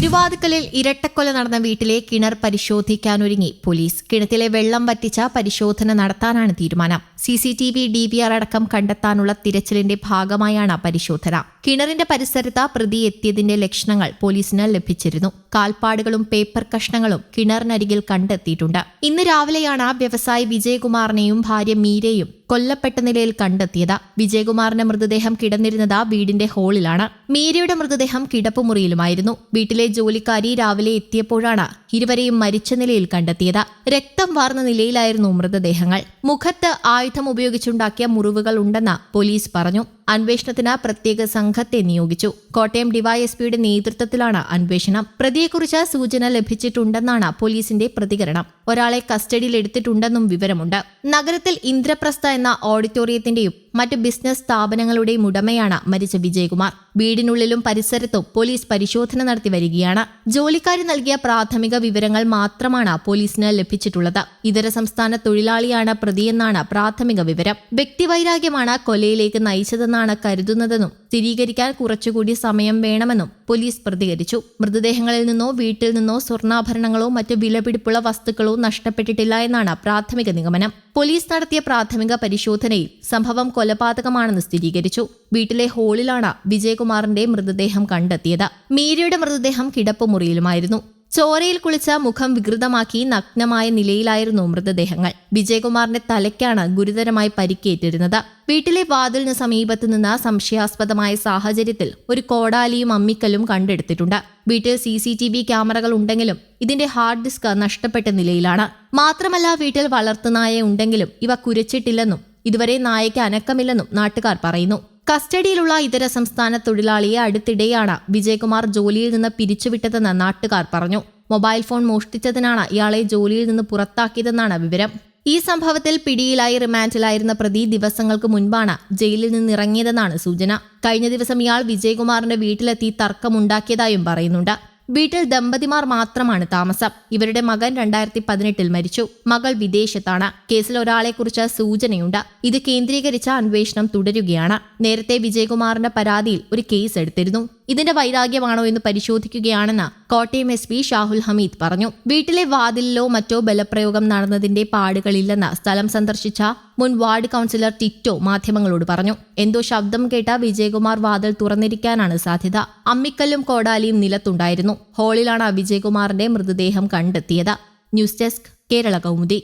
തിരുവാതുക്കലിൽ ഇരട്ടക്കൊല നടന്ന വീട്ടിലെ കിണർ പരിശോധിക്കാനൊരുങ്ങി പോലീസ്. കിണറ്റിലെ വെള്ളം വറ്റിച്ച പരിശോധന നടത്താനാണ് തീരുമാനം. C C T V D V R അടക്കം കണ്ടെത്താനുള്ള തിരച്ചിലിന്റെ ഭാഗമായാണ് പരിശോധന. കിണറിന്റെ പരിസരത്ത് പ്രതി എത്തിയതിന്റെ ലക്ഷണങ്ങൾ പോലീസിന് ലഭിച്ചിരുന്നു. കാൽപ്പാടുകളും പേപ്പർ കഷ്ണങ്ങളും കിണറിനരികിൽ കണ്ടെത്തിയിട്ടുണ്ട്. ഇന്ന് രാവിലെയാണ് വ്യവസായി വിജയകുമാറിനെയും ഭാര്യ മീരയും കൊല്ലപ്പെട്ട നിലയിൽ കണ്ടെത്തിയത്. വിജയകുമാറിന്റെ മൃതദേഹം കിടന്നിരുന്നത് വീടിന്റെ ഹാളിലാണ്. മീരയുടെ മൃതദേഹം കിടപ്പുമുറിയിലുമായിരുന്നു. വീട്ടിലെ ജോലിക്കാരി രാവിലെ എത്തിയപ്പോഴാണ് ഇരുവരെയും മരിച്ച നിലയിൽ കണ്ടെത്തിയത്. രക്തം വാർന്ന നിലയിലായിരുന്നു മൃതദേഹങ്ങൾ. മുഖത്ത് ആയുധം ഉപയോഗിച്ചുണ്ടാക്കിയ മുറിവുകൾ ഉണ്ടെന്ന് പോലീസ് പറഞ്ഞു അന്വേഷണത്തിന് പ്രത്യേക സംഘത്തെ നിയോഗിച്ചു. കോട്ടയം ഡിവൈഎസ്പിയുടെ നേതൃത്വത്തിലാണ് അന്വേഷണം. പ്രതിയെക്കുറിച്ച് സൂചന ലഭിച്ചിട്ടുണ്ടെന്നാണ് പോലീസിന്റെ പ്രതികരണം. ഒരാളെ കസ്റ്റഡിയിൽ എടുത്തിട്ടുണ്ടെന്നും വിവരമുണ്ട്. നഗരത്തിൽ ഇന്ദ്രപ്രസ്ഥ എന്ന ഓഡിറ്റോറിയത്തിന്റെയും മറ്റ് ബിസിനസ് സ്ഥാപനങ്ങളുടെയും ഉടമയാണ് മരിച്ച വിജയകുമാർ. വീടിനുള്ളിലും പരിസരത്തും പോലീസ് പരിശോധന നടത്തി വരികയാണ്. ജോലിക്കാരി നൽകിയ പ്രാഥമിക വിവരങ്ങൾ മാത്രമാണ് പോലീസിന് ലഭിച്ചിട്ടുള്ളത്. ഇതര സംസ്ഥാന തൊഴിലാളിയാണ് പ്രതിയെന്നാണ് പ്രാഥമിക വിവരം. വ്യക്തിവൈരാഗ്യമാണ് കൊലയിലേക്ക് നയിച്ചതെന്നാണ് കരുതുന്നതെന്നും സ്ഥിരീകരിക്കാൻ കുറച്ചുകൂടി സമയം വേണമെന്നും പോലീസ് പ്രതികരിച്ചു. മൃതദേഹങ്ങളിൽ നിന്നോ വീട്ടിൽ നിന്നോ സ്വർണാഭരണങ്ങളോ മറ്റു വിലപിടിപ്പുള്ള വസ്തുക്കളോ നഷ്ടപ്പെട്ടിട്ടില്ല എന്നാണ് പ്രാഥമിക നിഗമനം. പോലീസ് നടത്തിയ പ്രാഥമിക പരിശോധനയിൽ സംഭവം കൊലപാതകമാണെന്ന് സ്ഥിരീകരിച്ചു. വീട്ടിലെ ഹോളിലാണ് വിജയകുമാറിന്റെ മൃതദേഹം കണ്ടെത്തിയത്. മീരയുടെ മൃതദേഹം കിടപ്പുമുറിയിലുമായിരുന്നു. ചോരയിൽ കുളിച്ച മുഖം വികൃതമാക്കി നഗ്നമായ നിലയിലായിരുന്നു മൃതദേഹങ്ങൾ. വിജയകുമാറിന്റെ തലയ്ക്കാണ് ഗുരുതരമായി പരിക്കേറ്റിരുന്നത്. വീട്ടിലെ വാതിലിന് സമീപത്ത് നിന്ന് സംശയാസ്പദമായ സാഹചര്യത്തിൽ ഒരു കോടാലിയും അമ്മിക്കല്ലും കണ്ടെടുത്തിട്ടുണ്ട്. വീട്ടിൽ സി സി ടി വി ക്യാമറകൾ ഉണ്ടെങ്കിലും ഇതിന്റെ ഹാർഡ് ഡിസ്ക് നഷ്ടപ്പെട്ട നിലയിലാണ്. മാത്രമല്ല വീട്ടിൽ വളർത്തുനായ ഉണ്ടെങ്കിലും ഇവ കുരച്ചിട്ടില്ലെന്നും ഇതുവരെ നായയ്ക്ക് അനക്കമില്ലെന്നും നാട്ടുകാർ പറയുന്നു. കസ്റ്റഡിയിലുള്ള ഇതര സംസ്ഥാന തൊഴിലാളിയെ അടുത്തിടെയാണ് വിജയകുമാർ ജോലിയിൽ നിന്ന് പിരിച്ചുവിട്ടതെന്ന് നാട്ടുകാർ പറഞ്ഞു. മൊബൈൽ ഫോൺ മോഷ്ടിച്ചതിനാണ് ഇയാളെ ജോലിയിൽ നിന്ന് പുറത്താക്കിയതെന്നാണ് വിവരം. ഈ സംഭവത്തിൽ പിടിയിലായി റിമാൻഡിലായിരുന്ന പ്രതി ദിവസങ്ങൾക്ക് മുൻപാണ് ജയിലിൽ നിന്നിറങ്ങിയതെന്നാണ് സൂചന. കഴിഞ്ഞ ദിവസം ഇയാൾ വിജയകുമാറിന്റെ വീട്ടിലെത്തി തർക്കമുണ്ടാക്കിയതായും പറയുന്നുണ്ട്. വീട്ടിൽ ദമ്പതിമാർ മാത്രമാണ് താമസം. ഇവരുടെ മകൻ രണ്ടായിരത്തി പതിനെട്ടിൽ മരിച്ചു. മകൾ വിദേശത്താണ്. കേസിൽ ഒരാളെക്കുറിച്ച് സൂചനയുണ്ട്. ഇത് കേന്ദ്രീകരിച്ച അന്വേഷണം തുടരുകയാണ്. നേരത്തെ വിജയകുമാറിന്റെ പരാതിയിൽ ഒരു കേസ് എടുത്തിരുന്നു. ഇതിന്റെ വൈരാഗ്യമാണോ എന്ന് പരിശോധിക്കുകയാണെന്ന് കോട്ടയം എസ് പി ഷാഹുൽ ഹമീദ് പറഞ്ഞു. വീട്ടിലെ വാതിലിലോ മറ്റോ ബലപ്രയോഗം നടന്നതിന്റെ പാടുകളില്ലെന്ന് സ്ഥലം സന്ദർശിച്ച മുൻ വാർഡ് കൗൺസിലർ ടിറ്റോ മാധ്യമങ്ങളോട് പറഞ്ഞു. എന്തോ ശബ്ദം കേട്ട വിജയകുമാർ വാതിൽ തുറന്നിരിക്കാനാണ് സാധ്യത. അമ്മിക്കല്ലും കോടാലിയും നിലത്തുണ്ടായിരുന്നു. ഹാളിലാണ് വിജയകുമാറിന്റെ മൃതദേഹം കണ്ടെത്തിയത്. News desk Kerala Kaumudi.